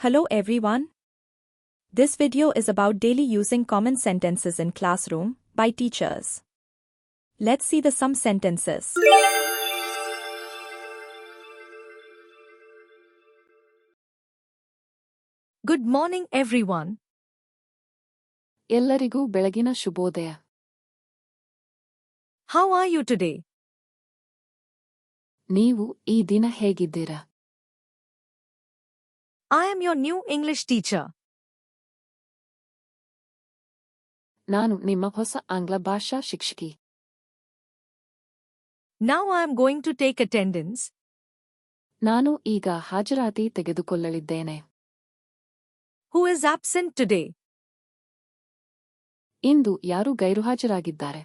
Hello everyone. This video is about daily using common sentences in classroom by teachers. Let's see the some sentences. Good morning, everyone. ಎಲ್ಲರಿಗೂ ಬೆಳಗಿನ ಶುಭೋದಯ How are you today? ನೀವು ಈ ದಿನ ಹೇಗಿದ್ದೀರಾ I am your new English teacher. ನಾನು ನಿಮ್ಮ ಹೊಸ ಆಂಗ್ಲ ಭಾಷಾ ಶಿಕ್ಷಕಿ Now I am going to take attendance. ನಾನು ಈಗ ಹಾಜರಾತಿ ತೆಗೆದುಕೊಳ್ಳಲಿದ್ದೇನೆ Who is absent today? ಇಂದು ಯಾರು ಗೈರುಹಾಜರಾಗಿದ್ದಾರೆ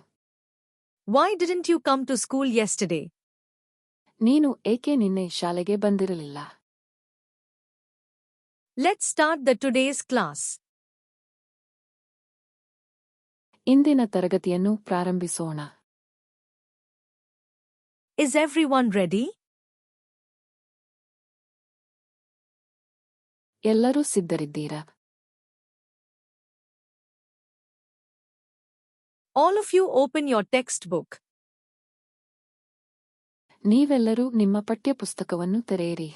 Why didn't you come to school yesterday? ನೀನು ಏಕೆ ನಿನ್ನೆ ಶಾಲೆಗೆ ಬಂದಿರಲಿಲ್ಲ Let's start the today's class. ಇಂದಿನ ತರಗತಿಯನ್ನು ಪ್ರಾರಂಭಿಸೋಣ Is everyone ready? ಎಲ್ಲರೂ ಸಿದ್ಧರಿದ್ದೀರಾ All of you open your textbook. ನೀವೆಲ್ಲರೂ ನಿಮ್ಮ ಪಠ್ಯಪುಸ್ತಕವನ್ನು ತೆರೆಯಿರಿ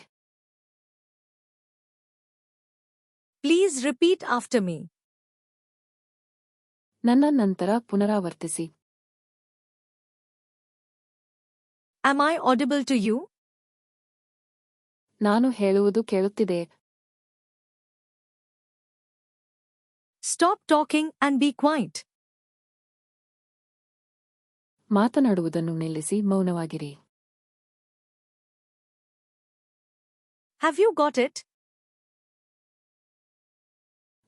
Please repeat after me. ನನ್ನ ನಂತರ ಪುನರಾವರ್ತಿಸಿ Am I audible to you? ನಾನು ಹೇಳುವುದು ಕೇಳುತ್ತಿದೆ Stop talking and be quiet. ಮಾತನಾಡುವುದನ್ನು ನಿಲ್ಲಿಸಿ ಮೌನವಾಗಿರಿ Have you got it?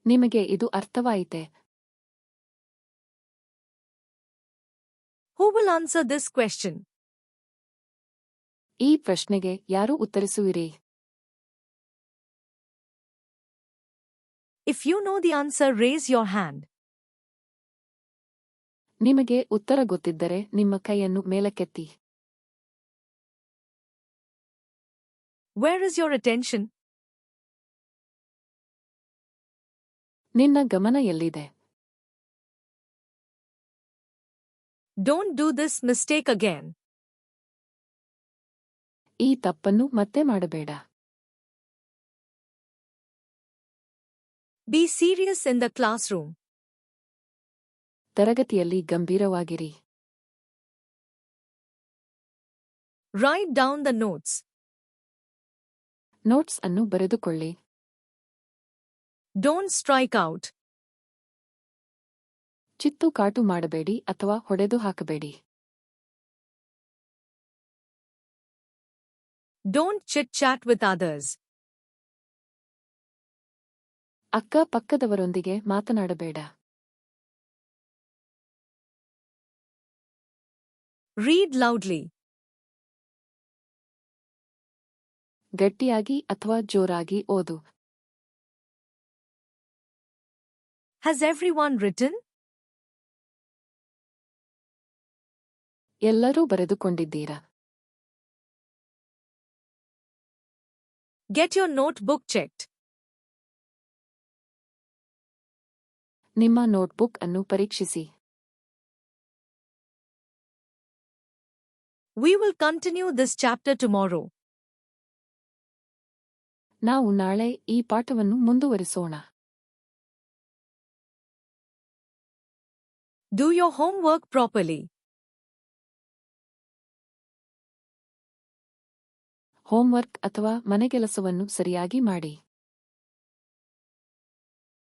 ನಿಮಗೆ ಇದು ಅರ್ಥವಾಯಿತೆ Who will answer this question? ಈ ಪ್ರಶ್ನೆಗೆ ಯಾರು ಉತ್ತರಿಸುವಿರಿ If you know the answer, raise your hand. ನಿಮಗೆ ಉತ್ತರ ಗೊತ್ತಿದ್ದರೆ ನಿಮ್ಮ ಕೈಯನ್ನು ಮೇಲಕ್ಕೆತ್ತಿ Where is your attention? ನಿನ್ನ ಗಮನ ಎಲ್ಲಿದೆ? Don't do this mistake again ಈ ತಪ್ಪನ್ನು ಮತ್ತೆ ಮಾಡಬೇಡ. Be serious in the classroom ತರಗತಿಯಲ್ಲಿ ಗಂಭೀರವಾಗಿರಿ. Write down the notes notes ಅನ್ನು ಬರೆದುಕೊಳ್ಳಿ. Don't ಸ್ಟ್ರೈಕ್ ಔಟ್ ಚಿತ್ತು ಕಾಟು ಮಾಡಬೇಡಿ ಅಥವಾ ಹೊಡೆದು ಹಾಕಬೇಡಿ. Don't chit chat with others ಅಕ್ಕ ಪಕ್ಕದವರೊಂದಿಗೆ ಮಾತನಾಡಬೇಡ. ರೀಡ್ ಲೌಡ್ಲಿ ಗಟ್ಟಿಯಾಗಿ ಅಥವಾ ಜೋರಾಗಿ ಓದು. Has everyone written? ಎಲ್ಲರೂ ಬರೆದುಕೊಂಡಿದ್ದೀರಾ Get your notebook checked. ನಿಮ್ಮ ನೋಟ್ಬುಕ್ ಅನ್ನು ಪರೀಕ್ಷಿಸಿ We will continue this chapter tomorrow. ನಾವು ನಾಳೆ ಈ ಪಾಠವನ್ನು ಮುಂದುವರಿಸೋಣ Do your homework properly. Homework ಅಥವಾ ಮನೆಗೆಲಸವನ್ನು ಸರಿಯಾಗಿ ಮಾಡಿ